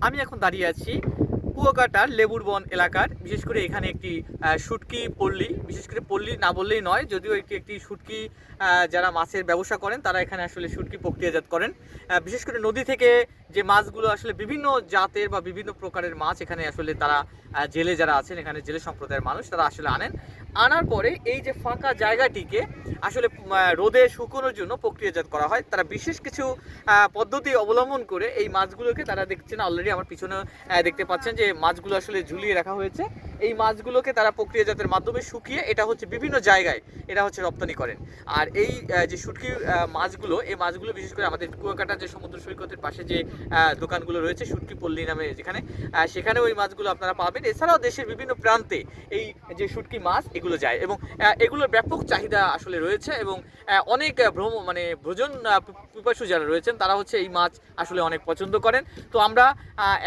আমি এখন দাঁড়িয়ে আছি কুয়াকাটার লেবুর বন এলাকার, বিশেষ করে এখানে একটি শুটকি পল্লী, বিশেষ করে পল্লী না বললেই নয়, যদিও একটি একটি শুটকি যারা মাছের ব্যবসা করেন, তারা এখানে আসলে শুটকি প্রক্রিয়াজাত করেন। বিশেষ করে নদী থেকে যে মাছগুলো আসলে বিভিন্ন জাতের বা বিভিন্ন প্রকারের মাছ এখানে আসলে তারা জেলে যারা আছেন, এখানে জেলে সম্প্রদায়ের মানুষ, তারা আসলে আনেন। আনার পরে এই যে ফাঁকা জায়গাটিকে আসলে রোদে শুকোনোর জন্য প্রক্রিয়াজাত করা হয়। তারা বিশেষ কিছু পদ্ধতি অবলম্বন করে এই মাছগুলোকে তারা দেখছেন অলরেডি আমার পিছনে দেখতে পাচ্ছেন যে মাছগুলো আসলে ঝুলিয়ে রাখা হয়েছে। এই মাছগুলোকে তারা প্রক্রিয়াজাতের মাধ্যমে শুকিয়ে এটা হচ্ছে বিভিন্ন জায়গায় এটা হচ্ছে রপ্তানি করেন। আর এই যে শুটকি মাছগুলো, এই মাছগুলো বিশেষ করে আমাদের কুয়াকাটা যে সমুদ্র সৈকতের পাশে যে দোকানগুলো রয়েছে, শুটকি পল্লী নামে যেখানে সেখানে ওই মাছগুলো আপনারা পাবেন। এছাড়াও দেশের বিভিন্ন প্রান্তে এই যে শুটকি মাছ, এগুলো যায় এবং এগুলোর ব্যাপক চাহিদা আসলে রয়েছে এবং অনেক ভ্রম মানে ভোজন পিপাসু যারা রয়েছেন তারা হচ্ছে এই মাছ আসলে অনেক পছন্দ করেন। তো আমরা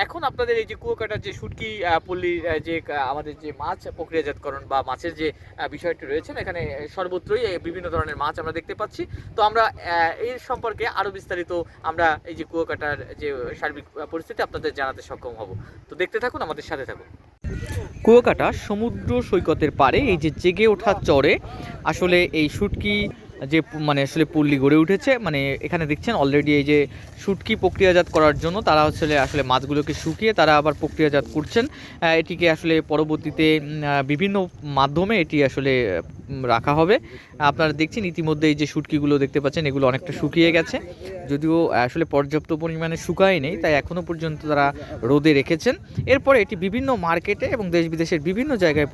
এখন আপনাদের এই যে কুয়াকাটার যে শুটকি পল্লীর যে আমাদের যে মাছ প্রক্রিয়াজাতকরণ বা মাছের যে বিষয়টি রয়েছে, এখানে সর্বত্রই বিভিন্ন ধরনের মাছ আমরা দেখতে পাচ্ছি। তো আমরা এর সম্পর্কে আরও বিস্তারিত আমরা এই যে কুয়াকাটার যে সার্বিক পরিস্থিতি আপনাদের জানাতে সক্ষম হব। তো দেখতে থাকুন, আমাদের সাথে থাকুন। কুয়াকাটা সমুদ্র সৈকতের পারে এই যে জেগে ওঠা চরে, আসলে এই শুটকি যে মানে আসলে পল্লী গড়ে উঠেছে মানে এখানে দেখছেন অলরেডি এই যে শুটকি প্রক্রিয়াজাত করার জন্য তারা আসলে আসলে মাছগুলোকে শুকিয়ে তারা আবার প্রক্রিয়াজাত করছেন। এটিকে আসলে পরবর্তীতে বিভিন্ন মাধ্যমে এটি আসলে রাখা হবে। আপনারা দেখছেন ইতিমধ্যে এই যে শুটকিগুলো দেখতে পাচ্ছেন, এগুলো অনেকটা শুকিয়ে গেছে। যদিও আসলে পর্যাপ্ত পরিমাণে শুকায় নেই, তাই এখনও পর্যন্ত তারা রোদে রেখেছেন। এরপরে এটি বিভিন্ন মার্কেটে এবং দেশ বিদেশের বিভিন্ন জায়গায়